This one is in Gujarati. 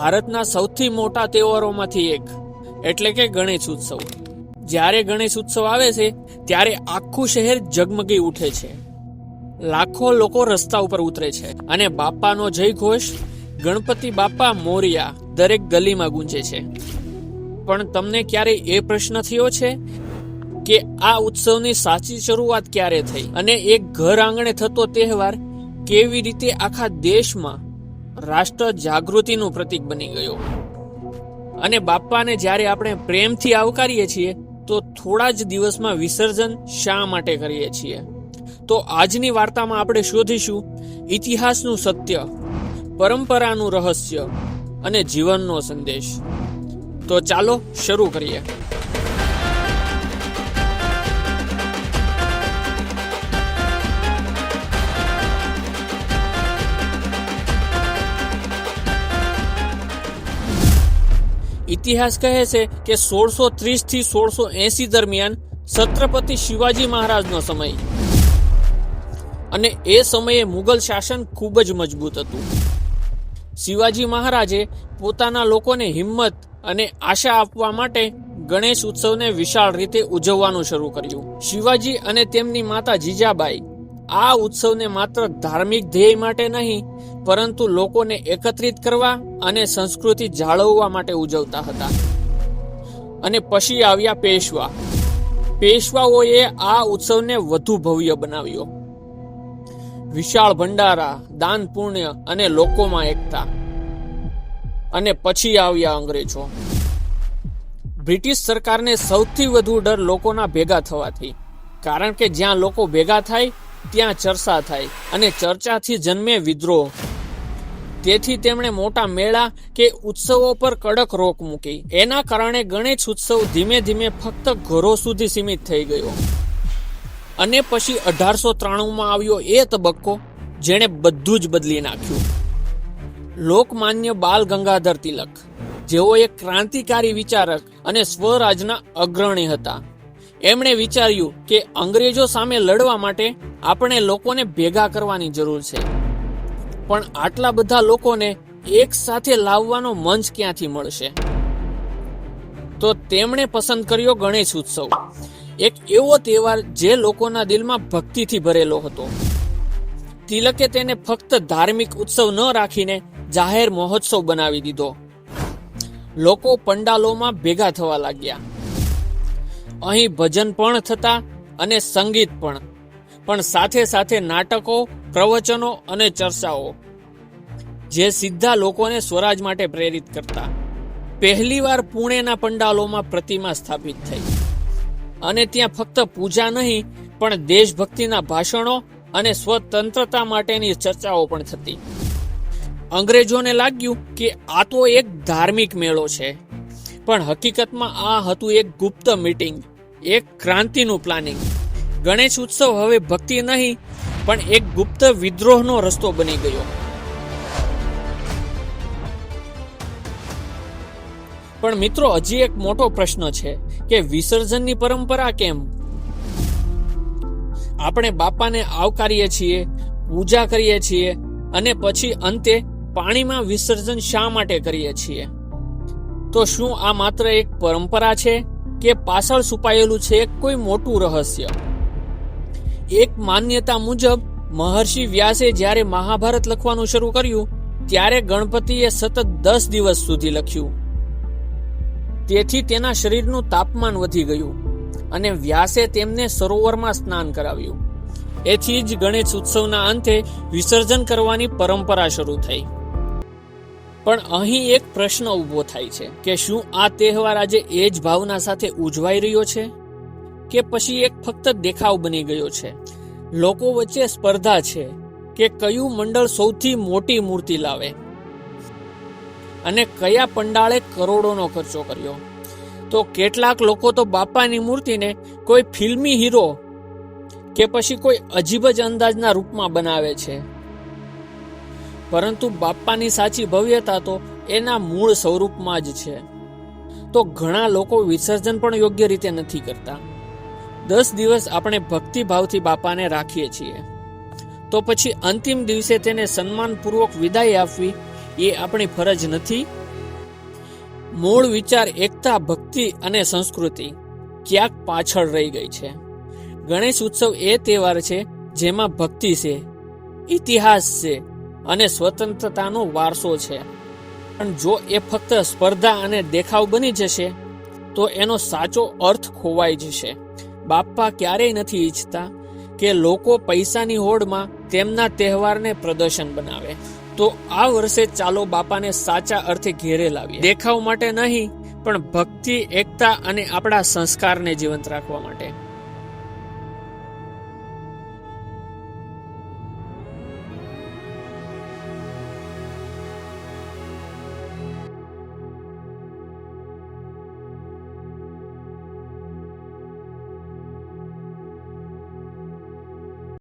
ભારતના સૌથી મોટા તહેવારોમાંથી એક. એટલે કે ગણેશ ઉત્સવ. જ્યારે ગણેશ ઉત્સવ આવે છે, ત્યારે આખું શહેર ઝગમગી ઉઠે છે. લાખો લોકો રસ્તા ઉપર ઉતરે છે અને બાપાનો જય ઘોષ ગણપતિ બાપા મોરિયા દરેક ગલીમાં ગુંજે છે. પણ તમને ક્યારે એ પ્રશ્ન થયો છે કે આ ઉત્સવની સાચી શરૂઆત ક્યારે થઈ? અને એક ઘર આંગણે થતો તહેવાર કેવી રીતે આખા દેશમાં રાષ્ટ્ર જાગૃતિનું પ્રતીક બની ગયો. અને બાપાને જ્યારે આપણે પ્રેમથી આવકારીએ છીએ, તો થોડા જ દિવસમાં વિસર્જન શા માટે કરીએ છીએ? તો આજની વાર્તામાં આપણે શોધીશું, ઇતિહાસનું સત્ય, પરંપરાનું રહસ્ય અને જીવનનો સંદેશ. તો ચાલો શરૂ કરીએ. ઇતિહાસ કહે છે કે સોળસો ત્રીસથી સોળસો એસી દરમિયાન છત્રપતિ શિવાજી મહારાજનો સમય. અને એ સમયે મુગલ શાસન ખૂબ જ મજબૂત હતું. શિવાજી મહારાજે પોતાના લોકોને હિંમત અને આશા આપવા માટે ગણેશ ઉત્સવને વિશાળ રીતે ઉજવવાનું શરૂ કર્યું. શિવાજી અને તેમની માતા જીજાબાઈ આ ઉત્સવને માત્ર ધાર્મિક ધ્યેય માટે નહીં પરંતુ લોકોને એકત્રિત કરવા અને સંસ્કૃતિ જાળવવા માટે ઉજવતા હતા. અને પછી આવ્યા પેશવા. પેશવાઓએ આ ઉત્સવને વધુ ભવ્ય બનાવ્યો. વિશાળ ભંડારા, દાન પુણ્ય અને લોકોમાં એકતા. અને પછી આવ્યા અંગ્રેજો. બ્રિટિશ સરકારને સૌથી વધુ ડર લોકોના ભેગા થવાથી. કારણ કે જ્યાં લોકો ભેગા થાય, ત્યાં ચર્ચા થાય અને ચર્ચાથી જન્મે વિદ્રોહ. તેથી તેમણે મોટા મેળા કે ઉત્સવો પર કડક રોક મૂકી. એના કારણે ગણેશ ઉત્સવ ધીમે ધીમે ફક્ત ઘરો સુધી સીમિત થઈ ગયો. અને પછી અઢારસો ત્રાણુંમાં આવ્યો એ તબક્કો, જેણે બધું જ બદલી નાખ્યું. લોકમાન્ય બાલ ગંગાધર તિલક, જેઓ એક ક્રાંતિકારી વિચારક અને સ્વરાજના અગ્રણી હતા. એમણે વિચાર્યું કે અંગ્રેજો સામે લડવા માટે આપણે લોકોને ભેગા કરવાની જરૂર છે. પણ આટલા બધા લોકોને એક સાથે લાવવાનો મંચ ક્યાંથી મળશે? તો તેમણે પસંદ કર્યો ગણેશ ઉત્સવ. એક એવો તહેવાર જે લોકોના દિલમાં ભક્તિથી ભરેલો હતો. તિલકે તેને ફક્ત ધાર્મિક ઉત્સવ ન રાખીને જાહેર મહોત્સવ બનાવી દીધો. લોકો પંડાલોમાં ભેગા થવા લાગ્યા. અહીં ભજન પણ થતા અને સંગીત પણ. પણ સાથે સાથે નાટકો પ્રવચનો અને ચર્ચાઓ, જે સીધા લોકોને સ્વરાજ માટે પ્રેરિત કરતા. પહેલીવાર પુણેના પંડાલોમાં પ્રતિમા સ્થાપિત થઈ. અને ત્યાં ફક્ત પૂજા નહીં, પણ દેશભક્તિના ભાષણો અને સ્વતંત્રતા માટેની ચર્ચાઓ પણ થતી. અંગ્રેજોને લાગ્યું કે આ તો એક ધાર્મિક મેળો છે. પણ હકીકતમાં આ હતું એક ગુપ્ત મીટિંગ, એક ક્રાંતિનું પ્લાનિંગ. ગણેશ ઉત્સવ હવે ભક્તિ નહીં પણ એક ગુપ્ત વિદ્રોહનો રસ્તો બની ગયો. પણ મિત્રો, હજી એક મોટો પ્રશ્ન છે કે વિસર્જનની પરંપરા કેમ? આપણે બાપાને આવકારીએ છીએ, પૂજા કરીએ છીએ અને પછી અંતે પાણીમાં વિસર્જન શા માટે કરીએ છીએ? તો શું આ માત્ર એક પરંપરા છે કે પાછળ છુપાયેલું છે કોઈ મોટું રહસ્ય? એક માન્યતા મુજબ, મહર્ષિ વ્યાસે જ્યારે મહાભારત લખવાનું શરૂ કર્યું, ત્યારે ગણપતિએ સતત દસ દિવસ સુધી લખ્યું. તેથી તેના શરીરનું તાપમાન વધી ગયું અને વ્યાસે તેમને સરોવરમાં સ્નાન કરાવ્યું. એથી જ ગણેશ ઉત્સવના અંતે વિસર્જન કરવાની પરંપરા શરૂ થઈ. પણ અહીં એક પ્રશ્ન ઊભો થાય છે કે શું આ તહેવાર આજે એ જ ભાવના સાથે ઉજવાઈ રહ્યો છે? કે પછી એક ફક્ત દેખાવ બની ગયો છે. લોકો વચ્ચે સ્પર્ધા છે કે કયું મંડળ સૌથી મોટી મૂર્તિ લાવે અને કયા પંડાળે કરોડોનો ખર્ચો કર્યો. તો કેટલાક લોકો તો બાપાની મૂર્તિને કોઈ ફિલ્મી હીરો કે પછી કોઈ અજીબ જ અંદાજના રૂપમાં બનાવે છે. પરંતુ બાપાની સાચી ભવ્યતા તો એના મૂળ સ્વરૂપમાં જ છે. તો ઘણા લોકો વિસર્જન પણ યોગ્ય રીતે નથી કરતા. દસ દિવસ આપણે ભક્તિભાવથી બાપાને રાખીએ છીએ. તો પછી અંતિમ દિવસે તેને સન્માનપૂર્વક વિદાય આપવી એ આપણી ફરજ નથી. મૂળ વિચાર એકતા, ભક્તિ અને સંસ્કૃતિ ક્યાંક પાછળ રહી ગઈ છે. ગણેશ ઉત્સવ એ તહેવાર છે જેમાં ભક્તિ છે, ઇતિહાસ છે અને સ્વતંત્રતાનો વારસો છે. પણ જો એ ફક્ત સ્પર્ધા અને દેખાવ બની જશે, તો એનો સાચો અર્થ ખોવાઈ જશે. બાપ્પા ક્યારેય નથી ઈચ્છતા કે લોકો પૈસાની હોડમાં તેમના તહેવારને પ્રદર્શન બનાવે. તો આ વર્ષે ચાલો બાપાને સાચા અર્થે ઘેરે લાવીએ. દેખાવ માટે નહીં, પણ ભક્તિ, એકતા અને આપણા સંસ્કારને જીવંત રાખવા માટે.